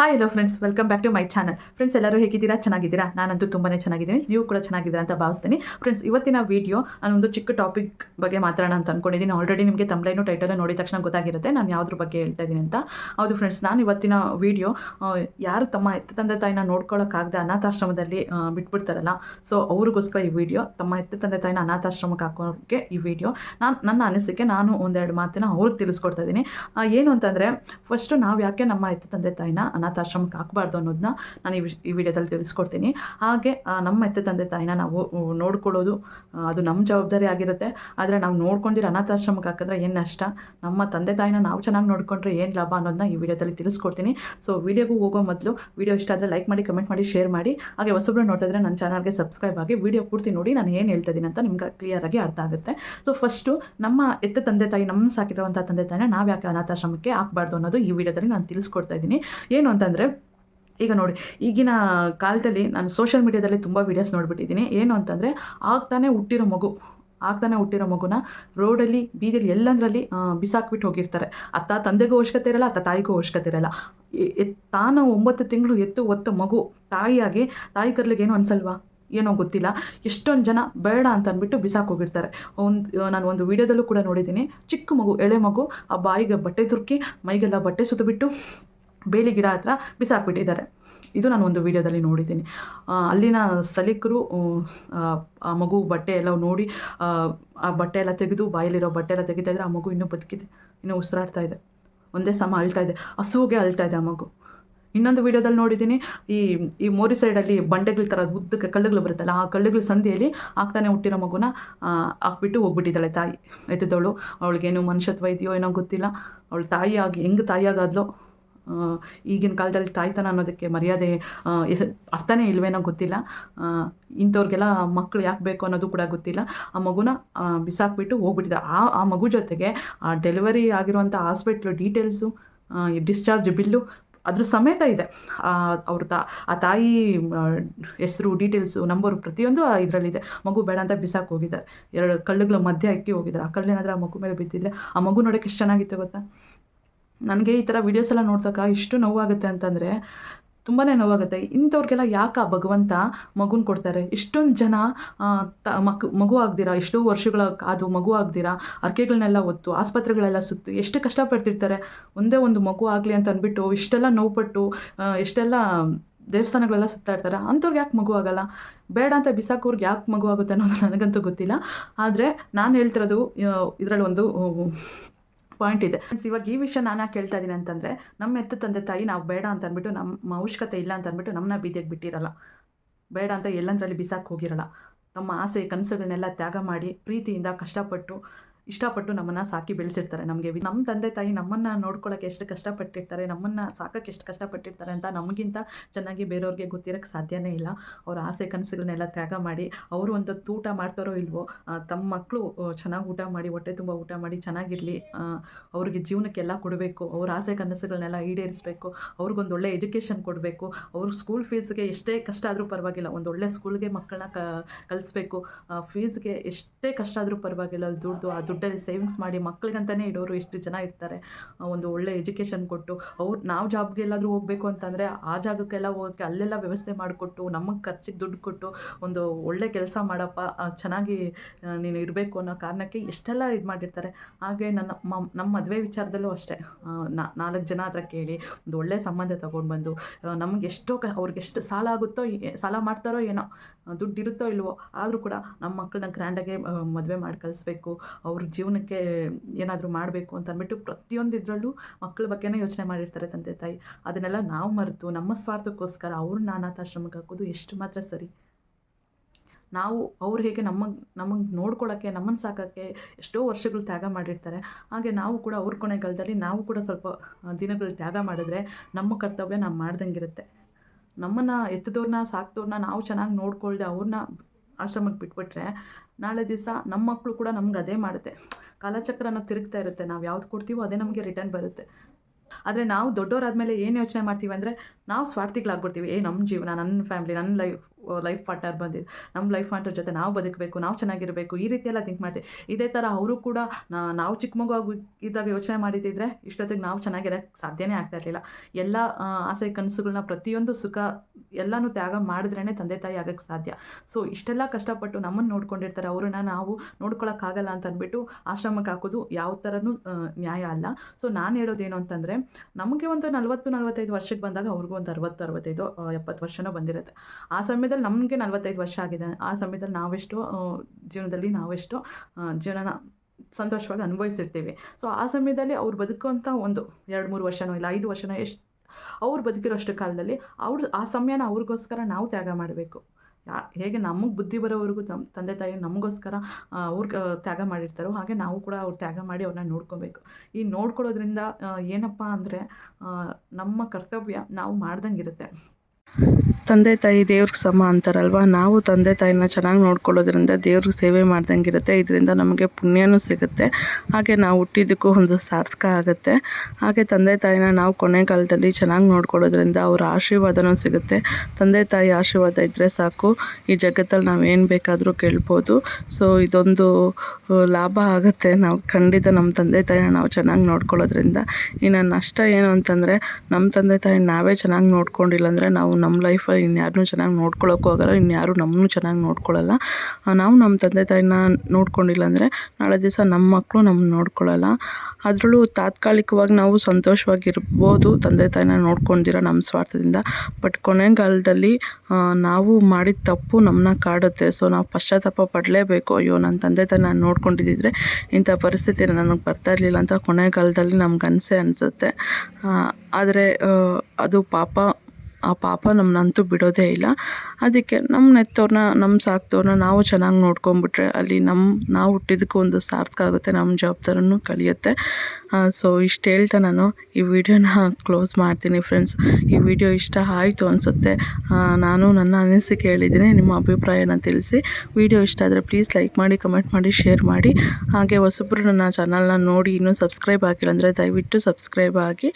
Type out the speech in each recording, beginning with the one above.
Hi hello friends welcome back to my channel friends ಎಲ್ಲರೂ ಹೇಗಿದ್ದೀರಾ? ಚೆನ್ನಾಗಿದ್ದೀರಾ? ನಾನಂತೂ ತುಂಬಾ ಚೆನ್ನಾಗಿದ್ದೀನಿ. ನೀವು ಕೂಡ ಚೆನ್ನಾಗಿದ್ದೀರಾ ಅಂತ ಭಾವಿಸ್ತೀನಿ. ಫ್ರೆಂಡ್ಸ್ ಇವತ್ತಿನ ವಿಡಿಯೋ ನಾನೊಂದು ಚಿಕ್ಕ ಟಾಪಿಕ್ ಬಗ್ಗೆ ಮಾತಾಡೋಣ ಅಂತ ಅನ್ಕೊಂಡಿದ್ದೀನಿ. ಆಲ್ರೆಡಿ ನಿಮಗೆ ತಮ್ಲೈನು ಟೈಟಲ್ ನೋಡಿದ ತಕ್ಷಣ ಗೊತ್ತಾಗಿರುತ್ತೆ. ನಾನು ಯಾವುದ್ರ ಬಗ್ಗೆ ಹೇಳ್ತಾ ಇದ್ದೀನಿ ಅಂತ. ಹೌದು ಫ್ರೆಂಡ್ಸ್ ನಾನು ಇವತ್ತಿನ ವಿಡಿಯೋ ಯಾರು ತಮ್ಮ ಎತ್ತ ತಂದೆ ತಾಯಿನ ನೋಡ್ಕೊಳ್ಳೋಕ್ಕಾಗದೆ ಅನಾಥಾಶ್ರಮದಲ್ಲಿ ಬಿಟ್ಬಿಡ್ತಾರಲ್ಲ. ಸೊ ಅವ್ರಿಗೋಸ್ಕರ ಈ ವಿಡಿಯೋ ತಮ್ಮ ಎತ್ತ ತಂದೆ ತಾಯಿನ ಅನಾಥಾಶ್ರಮಕ್ಕೆ ಹಾಕೋಕ್ಕೆ ಈ ವಿಡಿಯೋ ನಾನು, ನನ್ನ ಅನಿಸಿಕೆ ನಾನು ಒಂದೆರಡು ಮಾತಿನ ಅವ್ರಿಗೆ ತಿಳಿಸ್ಕೊಡ್ತಾ ಇದ್ದೀನಿ. ಏನು ಅಂತಂದರೆ ಫಸ್ಟು ನಾವು ಯಾಕೆ ನಮ್ಮ ಎತ್ತ ತಂದೆ ತಾಯಿನ ಅನಾಥಾಶ್ರಮಕ್ಕೆ ಹಾಕಬಾರ್ದು ಅನ್ನೋದನ್ನ ನಾನು ಈ ಈ ವಿಡಿಯೋದಲ್ಲಿ ತಿಳಿಸ್ಕೊಡ್ತೀನಿ. ಹಾಗೆ ನಮ್ಮ ಎತ್ತೆ ತಂದೆ ತಾಯಿನ ನಾವು ನೋಡ್ಕೊಳ್ಳೋದು ಅದು ನಮ್ಮ ಜವಾಬ್ದಾರಿ ಆಗಿರುತ್ತೆ. ಆದರೆ ನಾವು ನೋಡ್ಕೊಂಡಿರೋ ಅನಾಥಾಶ್ರಮಕ್ಕೆ ಹಾಕಿದ್ರೆ ಏನು ನಷ್ಟ? ನಮ್ಮ ತಂದೆ ತಾಯಿನ ನಾವು ಚೆನ್ನಾಗಿ ನೋಡ್ಕೊಂಡ್ರೆ ಏನು ಲಾಭ ಅನ್ನೋದನ್ನ ಈ ವಿಡಿಯೋದಲ್ಲಿ ತಿಳಿಸ್ಕೊಡ್ತೀನಿ. ಸೊ ವಿಡಿಯೋಗೂ ಹೋಗೋ ಮೊದಲು ವಿಡಿಯೋ ಇಷ್ಟ ಆದರೆ ಲೈಕ್ ಮಾಡಿ, ಕಮೆಂಟ್ ಮಾಡಿ, ಶೇರ್ ಮಾಡಿ. ಹಾಗೆ ಹೊಸಬ್ರು ನೋಡ್ತಾ ಇದ್ರೆ ನನ್ನ ಚಾನಲ್ಗೆ ಸಬ್ಸ್ಕ್ರೈಬ್ ಆಗಿ ವಿಡಿಯೋ ಪೂರ್ತಿ ನೋಡಿ ನಾನು ಏನು ಹೇಳ್ತಾ ಇದ್ದೀನಿ ಅಂತ ನಿಮ್ಗೆ ಕ್ಲಿಯರಾಗಿ ಅರ್ಥ ಆಗುತ್ತೆ. ಸೊ ಫಸ್ಟು ನಮ್ಮ ಎತ್ತ ತಂದೆ ತಾಯಿ, ನಮ್ಮ ಸಾಕಿರುವಂಥ ತಂದೆ ತಾಯಿನ ನಾವು ಯಾಕೆ ಅನಾಥಾಶ್ರಮಕ್ಕೆ ಹಾಕಬಾರ್ದು ಅನ್ನೋದು ಈ ವಿಡಿಯೋದಲ್ಲಿ ನಾನು ತಿಳಿಸ್ಕೊಡ್ತಾ ಇದ್ದೀನಿ. ಏನು ಅಂತಂದರೆ, ಈಗ ನೋಡಿ, ಈಗಿನ ಕಾಲದಲ್ಲಿ ನಾನು ಸೋಷಿಯಲ್ ಮೀಡಿಯಾದಲ್ಲಿ ತುಂಬ ವೀಡಿಯೋಸ್ ನೋಡ್ಬಿಟ್ಟಿದ್ದೀನಿ. ಏನು ಅಂತಂದರೆ, ಆಗ್ತಾನೆ ಹುಟ್ಟಿರೋ ಮಗು, ಆಗ್ತಾನೆ ಹುಟ್ಟಿರೋ ಮಗುನ ರೋಡಲ್ಲಿ ಬೀದಿಯಲ್ಲಿ ಎಲ್ಲಂದ್ರಲ್ಲಿ ಬಿಸಾಕ್ಬಿಟ್ಟು ಹೋಗಿರ್ತಾರೆ. ಅತ್ತ ತಂದೆಗೂ ಅವಶ್ಯಕತೆ ಇರಲ್ಲ, ಅತ್ತ ತಾಯಿಗೂ ಅವಶ್ಯಕತೆ ಇರಲ್ಲ. ತಾನು ಒಂಬತ್ತು ತಿಂಗಳು ಎತ್ತು ಒತ್ತ ಮಗು, ತಾಯಿಯಾಗಿ, ತಾಯಿ ಕರ್ಲಿಗೆ ಏನು ಅನ್ಸಲ್ವಾ? ಏನೋ ಗೊತ್ತಿಲ್ಲ. ಎಷ್ಟೊಂದು ಜನ ಬೇಡ ಅಂತ ಅಂದ್ಬಿಟ್ಟು ಬಿಸಾಕ್ ಹೋಗಿರ್ತಾರೆ. ಒಂದು ನಾನು ಒಂದು ವಿಡಿಯೋದಲ್ಲೂ ಕೂಡ ನೋಡಿದ್ದೀನಿ. ಚಿಕ್ಕ ಮಗು, ಎಳೆ ಮಗು, ಆ ಬಾಯಿಗೆ ಬಟ್ಟೆ ತುರುಕಿ, ಮೈಗೆಲ್ಲ ಬಟ್ಟೆ ಸುತ್ತಬಿಟ್ಟು ಬೇಲಿ ಗಿಡ ಹತ್ರ ಬಿಸಾಕ್ಬಿಟ್ಟಿದ್ದಾರೆ. ಇದು ನಾನು ಒಂದು ವಿಡಿಯೋದಲ್ಲಿ ನೋಡಿದ್ದೀನಿ. ಅಲ್ಲಿನ ಸ್ಥಳೀಕರು ಆ, ಮಗು ಬಟ್ಟೆ ಎಲ್ಲ ನೋಡಿ ಆ, ಬಟ್ಟೆ ಎಲ್ಲ ತೆಗೆದು ಬಾಯಲ್ಲಿರೋ ಬಟ್ಟೆ ಎಲ್ಲ ತೆಗಿತಾ ಆ ಮಗು ಇನ್ನೂ ಬದುಕಿದೆ ಇನ್ನೂ ಉಸಿರಾಡ್ತಾ ಇದೆ. ಒಂದೇ ಸಮ ಅಳ್ತಾ ಇದೆ ಹಸುವಿಗೆ ಅಳ್ತಾ ಇದೆ ಆ ಮಗು. ಇನ್ನೊಂದು ವಿಡಿಯೋದಲ್ಲಿ ನೋಡಿದ್ದೀನಿ ಈ ಈ ಮೋರಿ ಸೈಡಲ್ಲಿ ಬಂಡೆಗಳ ಥರ ಉದ್ದಕ್ಕೆ ಕಲ್ಲುಗಳು ಬರುತ್ತಲ್ಲ ಆ ಕಳ್ಳುಗಳ ಸಂಧಿಯಲ್ಲಿ ಆಗ್ತಾನೆ ಹುಟ್ಟಿರೋ ಮಗುನ ಹಾಕ್ಬಿಟ್ಟು ಹೋಗ್ಬಿಟ್ಟಿದ್ದಾಳೆ ತಾಯಿ. ಎತ್ತಿದವಳು ಅವಳಿಗೇನು ಮನುಷ್ಯತ್ವ ಇದೆಯೋ ಏನೋ ಗೊತ್ತಿಲ್ಲ. ಅವಳು ತಾಯಿಯಾಗಿ ಹೆಂಗೆ ತಾಯಿಯಾಗಾದ್ಲೋ ಈಗಿನ ಕಾಲದಲ್ಲಿ ತಾಯ್ತನ ಅನ್ನೋದಕ್ಕೆ ಮರ್ಯಾದೆ ಅರ್ಥನೇ ಇಲ್ವೇನೋ ಗೊತ್ತಿಲ್ಲ. ಇಂಥವ್ರಿಗೆಲ್ಲ ಮಕ್ಕಳು ಯಾಕೆ ಬೇಕು ಅನ್ನೋದು ಕೂಡ ಗೊತ್ತಿಲ್ಲ. ಆ ಮಗುನ ಬಿಸಾಕ್ಬಿಟ್ಟು ಹೋಗ್ಬಿಟ್ಟಿದ್ದಾರೆ ಆ ಆ ಮಗು ಜೊತೆಗೆ ಆ ಡೆಲಿವರಿ ಆಗಿರುವಂಥ ಹಾಸ್ಪಿಟ್ಲು ಡೀಟೇಲ್ಸು ಡಿಸ್ಚಾರ್ಜ್ ಬಿಲ್ಲು ಅದ್ರ ಸಮೇತ ಇದೆ. ಅವ್ರ ತಾ, ಆ ತಾಯಿ ಹೆಸರು ಡೀಟೇಲ್ಸು ನಂಬರು ಪ್ರತಿಯೊಂದು ಇದರಲ್ಲಿದೆ. ಮಗು ಬೇಡ ಅಂತ ಬಿಸಾಕ್ ಹೋಗಿದ್ದಾರೆ. ಎರಡು ಕಲ್ಲುಗಳ ಮಧ್ಯೆ ಅಕ್ಕಿ ಹೋಗಿದ್ದಾರೆ. ಆ ಕಲ್ಲೇನಾದ್ರೂ ಆ ಮಗು ಮೇಲೆ ಬಿದ್ದಿದ್ರೆ ಆ ಮಗು ನೋಡೋಕೆ ಎಷ್ಟು ಚೆನ್ನಾಗಿತ್ತು ಗೊತ್ತಾ? ನನಗೆ ಈ ಥರ ವೀಡಿಯೋಸ್ ಎಲ್ಲ ನೋಡ್ದಾಗ ಇಷ್ಟು ನೋವಾಗುತ್ತೆ ಅಂತಂದರೆ ತುಂಬಾ ನೋವಾಗುತ್ತೆ. ಇಂಥವ್ರಿಗೆಲ್ಲ ಯಾಕೆ ಆ ಭಗವಂತ ಮಗುನ ಕೊಡ್ತಾರೆ? ಇಷ್ಟೊಂದು ಜನ ತ, ಮಕ್, ಮಗು ಆಗ್ದಿರಾ? ಎಷ್ಟೋ ವರ್ಷಗಳ ಅದು ಮಗು ಆಗ್ದಿರಾ? ಅರ್ಕೆಗಳನ್ನೆಲ್ಲ ಒತ್ತು, ಆಸ್ಪತ್ರೆಗಳೆಲ್ಲ ಸುತ್ತು ಎಷ್ಟು ಕಷ್ಟಪಡ್ತಿರ್ತಾರೆ? ಒಂದೇ ಒಂದು ಮಗು ಆಗಲಿ ಅಂತ ಅಂದ್ಬಿಟ್ಟು ಇಷ್ಟೆಲ್ಲ ನೋವುಪಟ್ಟು ಎಷ್ಟೆಲ್ಲ ದೇವಸ್ಥಾನಗಳೆಲ್ಲ ಸುತ್ತಾಡ್ತಾರೆ ಅಂಥವ್ರಿಗೆ ಯಾಕೆ ಮಗು ಆಗಲ್ಲ? ಬೇಡ ಅಂತ ಬಿಸಾಕೋರ್ಗೆ ಯಾಕೆ ಮಗು ಆಗುತ್ತೆ ಅನ್ನೋದು ನನಗಂತೂ ಗೊತ್ತಿಲ್ಲ. ಆದರೆ ನಾನು ಹೇಳ್ತಿರೋದು ಇದರಲ್ಲಿ ಒಂದು ಪಾಯಿಂಟ್ ಇದೆ. ಇವಾಗ ಈ ವಿಷಯ ನಾನು ಕೇಳ್ತಾ ಇದ್ದೀನಿ ಅಂತಂದರೆ, ನಮ್ಮ ಎತ್ತ ತಂದೆ ತಾಯಿ ನಾವು ಬೇಡ ಅಂತ ಅಂದ್ಬಿಟ್ಟು ನಮ್ಮ ಅವಶ್ಯಕತೆ ಇಲ್ಲ ಅಂತ ಅಂದ್ಬಿಟ್ಟು ನಮ್ಮನ್ನ ಬೀದಿಗೆ ಬಿಟ್ಟಿರಲ್ಲ. ಬೇಡ ಅಂತ ಎಲ್ಲಂದ್ರಲ್ಲಿ ಬಿಸಾಕ್ ಹೋಗಿರಲ್ಲ. ತಮ್ಮ ಆಸೆ ಕನಸುಗಳನ್ನೆಲ್ಲ ತ್ಯಾಗ ಮಾಡಿ, ಪ್ರೀತಿಯಿಂದ ಕಷ್ಟಪಟ್ಟು ಇಷ್ಟಪಟ್ಟು ನಮ್ಮನ್ನು ಸಾಕಿ ಬೆಳೆಸಿರ್ತಾರೆ. ನಮಗೆ ನಮ್ಮ ತಂದೆ ತಾಯಿ ನಮ್ಮನ್ನು ನೋಡ್ಕೊಳ್ಳೋಕೆ ಎಷ್ಟು ಕಷ್ಟಪಟ್ಟಿರ್ತಾರೆ, ನಮ್ಮನ್ನು ಸಾಕಕ್ಕೆ ಎಷ್ಟು ಕಷ್ಟಪಟ್ಟಿರ್ತಾರೆ ಅಂತ ನಮಗಿಂತ ಚೆನ್ನಾಗಿ ಬೇರೆಯವ್ರಿಗೆ ಗೊತ್ತಿರೋಕ್ಕೆ ಸಾಧ್ಯನೇ ಇಲ್ಲ. ಅವ್ರ ಆಸೆ ಕನಸುಗಳನ್ನೆಲ್ಲ ತ್ಯಾಗ ಮಾಡಿ, ಅವರು ಒಂದು ಊಟ ಮಾಡ್ತಾರೋ ಇಲ್ವೋ ತಮ್ಮ ಮಕ್ಕಳು ಚೆನ್ನಾಗಿ ಊಟ ಮಾಡಿ, ಹೊಟ್ಟೆ ತುಂಬ ಊಟ ಮಾಡಿ, ಚೆನ್ನಾಗಿರಲಿ ಅವ್ರಿಗೆ ಜೀವನಕ್ಕೆಲ್ಲ ಕೊಡಬೇಕು, ಅವ್ರ ಆಸೆ ಕನಸುಗಳನ್ನೆಲ್ಲ ಈಡೇರಿಸಬೇಕು, ಅವ್ರಿಗೊಂದು ಒಳ್ಳೆ ಎಜುಕೇಷನ್ ಕೊಡಬೇಕು, ಅವ್ರ ಸ್ಕೂಲ್ ಫೀಸ್ಗೆ ಎಷ್ಟೇ ಕಷ್ಟ ಆದರೂ ಪರವಾಗಿಲ್ಲ, ಒಂದು ಒಳ್ಳೆ ಸ್ಕೂಲ್ಗೆ ಮಕ್ಕಳನ್ನ ಕಲಿಸ್ಬೇಕು ಫೀಸ್ಗೆ ಎಷ್ಟೇ ಕಷ್ಟ ಆದರೂ ಪರವಾಗಿಲ್ಲ ದುಡ್ದು ಆ ದುಡ್ಡಲ್ಲಿ ಸೇವಿಂಗ್ಸ್ ಮಾಡಿ ಮಕ್ಳಿಗಂತಲೇ ಇಡೋರು ಎಷ್ಟು ಜನ ಇರ್ತಾರೆ. ಒಂದು ಒಳ್ಳೆ ಎಜುಕೇಷನ್ ಕೊಟ್ಟು ಅವ್ರು ನಾವು ಜಾಬ್ಗೆ ಎಲ್ಲಾದರೂ ಹೋಗಬೇಕು ಅಂತಂದರೆ ಆ ಜಾಗಕ್ಕೆಲ್ಲ ಹೋಗೋಕ್ಕೆ ಅಲ್ಲೆಲ್ಲ ವ್ಯವಸ್ಥೆ ಮಾಡಿಕೊಟ್ಟು ನಮಗೆ ಖರ್ಚಿಗೆ ದುಡ್ಡು ಕೊಟ್ಟು ಒಂದು ಒಳ್ಳೆ ಕೆಲಸ ಮಾಡಪ್ಪ ಚೆನ್ನಾಗಿ ನೀನು ಇರಬೇಕು ಅನ್ನೋ ಕಾರಣಕ್ಕೆ ಎಷ್ಟೆಲ್ಲ ಇದು ಮಾಡಿರ್ತಾರೆ. ಹಾಗೆ ನನ್ನ ನಮ್ಮ ಮದುವೆ ವಿಚಾರದಲ್ಲೂ ಅಷ್ಟೇ. ನಾಲ್ಕು ಜನ ಹತ್ರ ಕೇಳಿ ಒಂದು ಒಳ್ಳೆ ಸಂಬಂಧ ತೊಗೊಂಡು ಬಂದು ನಮಗೆ ಎಷ್ಟೋ ಕ, ಅವ್ರಿಗೆ ಎಷ್ಟು ಸಾಲ ಆಗುತ್ತೋ ಸಾಲ ಮಾಡ್ತಾರೋ ಏನೋ ಆ, ದುಡ್ಡು ಇರುತ್ತೋ ಇಲ್ವೋ ಆದರೂ ಕೂಡ ನಮ್ಮ ಮಕ್ಕಳನ್ನ ಗ್ರ್ಯಾಂಡಾಗೆ ಮದುವೆ ಮಾಡಿ ಕಳಿಸ್ಬೇಕು ಅವ್ರ ಜೀವನಕ್ಕೆ ಏನಾದರೂ ಮಾಡಬೇಕು ಅಂತ ಅಂದ್ಬಿಟ್ಟು ಪ್ರತಿಯೊಂದು ಇದರಲ್ಲೂ ಮಕ್ಕಳ ಬಗ್ಗೆನೇ ಯೋಚನೆ ಮಾಡಿರ್ತಾರೆ ತಂದೆ ತಾಯಿ. ಅದನ್ನೆಲ್ಲ ನಾವು ಮರೆತು ನಮ್ಮ ಸ್ವಾರ್ಥಕ್ಕೋಸ್ಕರ ಅವ್ರನ್ನ ಅನಾಥಾಶ್ರಮಕ್ಕೆ ಹಾಕೋದು ಎಷ್ಟು ಮಾತ್ರ ಸರಿ. ನಾವು ಅವ್ರು ಹೇಗೆ ನಮ್ಮ ನಮಗೆ ನೋಡ್ಕೊಳ್ಳೋಕ್ಕೆ ನಮ್ಮನ್ನು ಸಾಕೋಕ್ಕೆ ಎಷ್ಟೋ ವರ್ಷಗಳು ತ್ಯಾಗ ಮಾಡಿರ್ತಾರೆ. ಹಾಗೆ ನಾವು ಕೂಡ ಅವ್ರ ಕೊನೆಗಾಲದಲ್ಲಿ ನಾವು ಕೂಡ ಸ್ವಲ್ಪ ದಿನಗಳು ತ್ಯಾಗ ಮಾಡಿದ್ರೆ ನಮ್ಮ ಕರ್ತವ್ಯ ನಾವು ಮಾಡ್ದಂಗಿರುತ್ತೆ. ನಮ್ಮನ್ನು ಎತ್ತದವ್ರನ್ನ, ಸಾಕ್ದವ್ರನ್ನ ನಾವು ಚೆನ್ನಾಗಿ ನೋಡ್ಕೊಳ್ದೆ ಅವ್ರನ್ನ ಆಶ್ರಮಕ್ಕೆ ಬಿಟ್ಬಿಟ್ರೆ ನಾಳೆ ದಿವಸ ನಮ್ಮ ಮಕ್ಕಳು ಕೂಡ ನಮ್ಗೆ ಅದೇ ಮಾಡುತ್ತೆ. ಕಾಲಚಕ್ರ ಅನ್ನೋದು ತಿರುಗ್ತಾ ಇರುತ್ತೆ. ನಾವು ಯಾವ್ದು ಕೊಡ್ತೀವೋ ಅದೇ ನಮಗೆ ರಿಟರ್ನ್ ಬರುತ್ತೆ. ಆದರೆ ನಾವು ದೊಡ್ಡವರಾದ್ಮೇಲೆ ಏನು ಯೋಚನೆ ಮಾಡ್ತೀವಿ ಅಂದರೆ ನಾವು ಸ್ವಾರ್ಥಿಗಳಾಗ್ಬಿಡ್ತೀವಿ. ಏ ನಮ್ಮ ಜೀವನ ನನ್ನ ಫ್ಯಾಮ್ಲಿ ನನ್ನ ಲೈಫ್ ಲೈಫ್ ಪಾರ್ಟ್ನರ್ ಬಂದಿದ್ದು ನಮ್ಮ ಲೈಫ್ ಪಾರ್ಟ್ನರ್ ಜೊತೆ ನಾವು ಬದುಕಬೇಕು, ನಾವು ಚೆನ್ನಾಗಿರಬೇಕು, ಈ ರೀತಿ ಎಲ್ಲ ಥಿಂಕ್ ಮಾಡ್ತೀವಿ. ಇದೇ ಥರ ಅವರು ಕೂಡ ನಾವು ಚಿಕ್ಕ ಮಗು ಆಗಿ ಇದ್ದಾಗ ಯೋಚನೆ ಮಾಡಿದ್ದಿದ್ರೆ ಇಷ್ಟೊತ್ತಿಗೆ ನಾವು ಚೆನ್ನಾಗಿರೋಕ್ಕೆ ಸಾಧ್ಯನೇ ಆಗ್ತಾ ಇರಲಿಲ್ಲ. ಎಲ್ಲ ಆಸೆ ಕನಸುಗಳನ್ನ ಪ್ರತಿಯೊಂದು ಸುಖ ಎಲ್ಲನೂ ತ್ಯಾಗ ಮಾಡಿದ್ರೇ ತಂದೆ ತಾಯಿ ಆಗೋಕ್ಕೆ ಸಾಧ್ಯ. ಸೊ ಇಷ್ಟೆಲ್ಲ ಕಷ್ಟಪಟ್ಟು ನಮ್ಮನ್ನು ನೋಡ್ಕೊಂಡಿರ್ತಾರೆ, ಅವ್ರನ್ನ ನಾವು ನೋಡ್ಕೊಳ್ಳೋಕ್ಕಾಗಲ್ಲ ಅಂತ ಅಂದ್ಬಿಟ್ಟು ಆಶ್ರಮಕ್ಕೆ ಹಾಕೋದು ಯಾವ ಥರನೂ ನ್ಯಾಯ ಅಲ್ಲ. ಸೊ ನಾನು ಹೇಳೋದೇನು ಅಂತಂದರೆ, ನಮಗೆ ಒಂದು ನಲ್ವತ್ತು ನಲ್ವತ್ತೈದು ವರ್ಷಕ್ಕೆ ಬಂದಾಗ ಅವ್ರಿಗೂ ಒಂದು ಅರವತ್ತು, ಅರವತ್ತೈದು ಎಪ್ಪತ್ತು ವರ್ಷನೂ ಬಂದಿರುತ್ತೆ. ಆ ಸಮಯದಲ್ಲಿ ನಮಗೆ ನಲ್ವತ್ತೈದು ವರ್ಷ ಆಗಿದೆ. ಆ ಸಮಯದಲ್ಲಿ ನಾವೆಷ್ಟು ಜೀವನದಲ್ಲಿ ನಾವೆಷ್ಟು ಜೀವನನ ಸಂತೋಷವಾಗಿ ಅನುಭವಿಸಿರ್ತೀವಿ. ಸೊ ಆ ಸಮಯದಲ್ಲಿ ಅವ್ರು ಬದುಕುವಂಥ ಒಂದು ಎರಡು ಮೂರು ವರ್ಷನೋ ಇಲ್ಲ ಐದು ವರ್ಷನೋ ಎಷ್ಟು, ಅವ್ರು ಬದುಕಿರೋಷ್ಟು ಕಾಲದಲ್ಲಿ ಅವ್ರು, ಆ ಸಮಯನ ಅವ್ರಿಗೋಸ್ಕರ ನಾವು ತ್ಯಾಗ ಮಾಡಬೇಕು. ಹೇಗೆ ನಮಗೆ ಬುದ್ಧಿ ಬರೋವರೆಗೂ ನಮ್ಮ ತಂದೆ ತಾಯಿ ನಮಗೋಸ್ಕರ ಅವ್ರಿಗೆ ತ್ಯಾಗ ಮಾಡಿರ್ತಾರೋ ಹಾಗೆ ನಾವು ಕೂಡ ಅವ್ರು ತ್ಯಾಗ ಮಾಡಿ ಅವ್ರನ್ನ ನೋಡ್ಕೊಬೇಕು. ಈ ನೋಡ್ಕೊಳ್ಳೋದ್ರಿಂದ ಏನಪ್ಪ ಅಂದರೆ ನಮ್ಮ ಕರ್ತವ್ಯ ನಾವು ಮಾಡ್ದಂಗೆ ಇರುತ್ತೆ ತಂದೆ ತಾಯಿ ದೇವ್ರಿಗೆ ಸಮ ಅಂತಾರಲ್ವ? ನಾವು ತಂದೆ ತಾಯಿನ ಚೆನ್ನಾಗಿ ನೋಡ್ಕೊಳ್ಳೋದ್ರಿಂದ ದೇವ್ರಿಗೆ ಸೇವೆ ಮಾಡ್ದಂಗಿರುತ್ತೆ. ಇದರಿಂದ ನಮಗೆ ಪುಣ್ಯನೂ ಸಿಗುತ್ತೆ. ಹಾಗೆ ನಾವು ಹುಟ್ಟಿದ್ದಕ್ಕೂ ಒಂದು ಸಾರ್ಥಕ ಆಗುತ್ತೆ. ಹಾಗೆ ತಂದೆ ತಾಯಿನ ನಾವು ಕೊನೆ ಕಾಲದಲ್ಲಿ ಚೆನ್ನಾಗಿ ನೋಡ್ಕೊಳ್ಳೋದ್ರಿಂದ ಅವರ ಆಶೀರ್ವಾದನೂ ಸಿಗುತ್ತೆ. ತಂದೆ ತಾಯಿ ಆಶೀರ್ವಾದ ಇದ್ದರೆ ಸಾಕು. ಈ ಜಗತ್ತಲ್ಲಿ ನಾವು ಏನು ಬೇಕಾದರೂ ಕೇಳ್ಬೋದು. ಸೊ ಇದೊಂದು ಲಾಭ ಆಗುತ್ತೆ. ನಾವು ಖಂಡಿತ ನಮ್ಮ ತಂದೆ ತಾಯಿನ ನಾವು ಚೆನ್ನಾಗಿ ನೋಡ್ಕೊಳ್ಳೋದ್ರಿಂದ. ಇನ್ನು ನಷ್ಟ ಏನು ಅಂತಂದರೆ ನಮ್ಮ ತಂದೆ ತಾಯಿ ನಾವೇ ಚೆನ್ನಾಗಿ ನೋಡ್ಕೊಂಡಿಲ್ಲ ಅಂದರೆ ನಾವು ಲೈಫಲ್ಲಿ ಇನ್ಯಾರನ್ನೂ ಚೆನ್ನಾಗಿ ನೋಡ್ಕೊಳ್ಳೋಕ್ಕೂ ಆಗೋಲ್ಲ, ಇನ್ಯಾರು ನಮ್ಮನ್ನು ಚೆನ್ನಾಗಿ ನೋಡ್ಕೊಳ್ಳಲ್ಲ ನಾವು ನಮ್ಮ ತಂದೆ ತಾಯಿನ ನೋಡ್ಕೊಂಡಿಲ್ಲ ಅಂದರೆ ನಾಳೆ ದಿವಸ ನಮ್ಮ ಮಕ್ಕಳು ನಮ್ಮನ್ನ ನೋಡ್ಕೊಳ್ಳಲ್ಲ ಅದರಲ್ಲೂ ತಾತ್ಕಾಲಿಕವಾಗಿ ನಾವು ಸಂತೋಷವಾಗಿರ್ಬೋದು, ತಂದೆ ತಾಯಿನ ನೋಡ್ಕೊಂಡಿರೋ ನಮ್ಮ ಸ್ವಾರ್ಥದಿಂದ. ಬಟ್ ಕೊನೆಗಾಲದಲ್ಲಿ ನಾವು ಮಾಡಿದ ತಪ್ಪು ನಮ್ಮನ್ನ ಕಾಡುತ್ತೆ. ಸೊ, ನಾವು ಪಶ್ಚಾತ್ತಾಪ ಪಡಲೇಬೇಕು. ಅಯ್ಯೋ, ನನ್ನ ತಂದೆ ತಾಯಿ ನಾನು ನೋಡ್ಕೊಂಡಿದ್ದಿದ್ರೆ ಇಂಥ ಪರಿಸ್ಥಿತಿ ನನಗೆ ಬರ್ತಾ ಇರಲಿಲ್ಲ ಅಂತ ಕೊನೆಗಾಲದಲ್ಲಿ ನಮ್ಗೆ ಅನಿಸೇ ಅನಿಸುತ್ತೆ. ಆದರೆ ಅದು ಪಾಪ ಆ ಪಾಪ ನಮ್ಮನ್ನಂತೂ ಬಿಡೋದೇ ಇಲ್ಲ. ಅದಕ್ಕೆ ನಮ್ಮ ನೆತ್ತವ್ರನ್ನ ನಮ್ಮ ಸಾಕ್ತವ್ರನ್ನ ನಾವು ಚೆನ್ನಾಗಿ ನೋಡ್ಕೊಂಬಿಟ್ರೆ ಅಲ್ಲಿ ನಮ್ಮ ನಾವು ಹುಟ್ಟಿದ್ದಕ್ಕೂ ಒಂದು ಸಾರ್ಥಕ ಆಗುತ್ತೆ ನಮ್ಮ ಜವಾಬ್ದಾರಿನೂ ಕಳಿಯುತ್ತೆ. ಸೊ ಇಷ್ಟು ಹೇಳ್ತಾ ನಾನು. ಈ ವಿಡಿಯೋನ ಕ್ಲೋಸ್ ಮಾಡ್ತೀನಿ ಫ್ರೆಂಡ್ಸ್ ಈ ವಿಡಿಯೋ ಇಷ್ಟ ಆಯಿತು ಅನಿಸುತ್ತೆ. ನಾನು ನನ್ನ ಅನಿಸಿಕೆ ಹೇಳಿದ್ದೀನಿ, ನಿಮ್ಮ ಅಭಿಪ್ರಾಯನ ತಿಳಿಸಿ. ವಿಡಿಯೋ ಇಷ್ಟ ಆದರೆ ಪ್ಲೀಸ್ ಲೈಕ್ ಮಾಡಿ ಕಮೆಂಟ್ ಮಾಡಿ ಶೇರ್ ಮಾಡಿ. ಹಾಗೆ ಹೊಸಬ್ರು ನನ್ನ ಚಾನಲ್ನ ನೋಡಿ ಇನ್ನೂ ಸಬ್ಸ್ಕ್ರೈಬ್ ಆಗಿಲ್ಲ ಅಂದರೆ ದಯವಿಟ್ಟು ಸಬ್ಸ್ಕ್ರೈಬ್ ಆಗಿ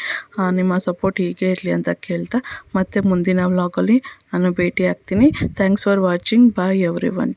ನಿಮ್ಮ ಸಪೋರ್ಟ್ ಹೀಗೆ ಇರಲಿ ಅಂತ ಕೇಳ್ತಾ. ಮತ್ತೆ ಮುಂದಿನ ವ್ಲಾಗಲ್ಲಿ ನಾನು ಭೇಟಿ ಆಗ್ತೀನಿ thanks for watching bye everyone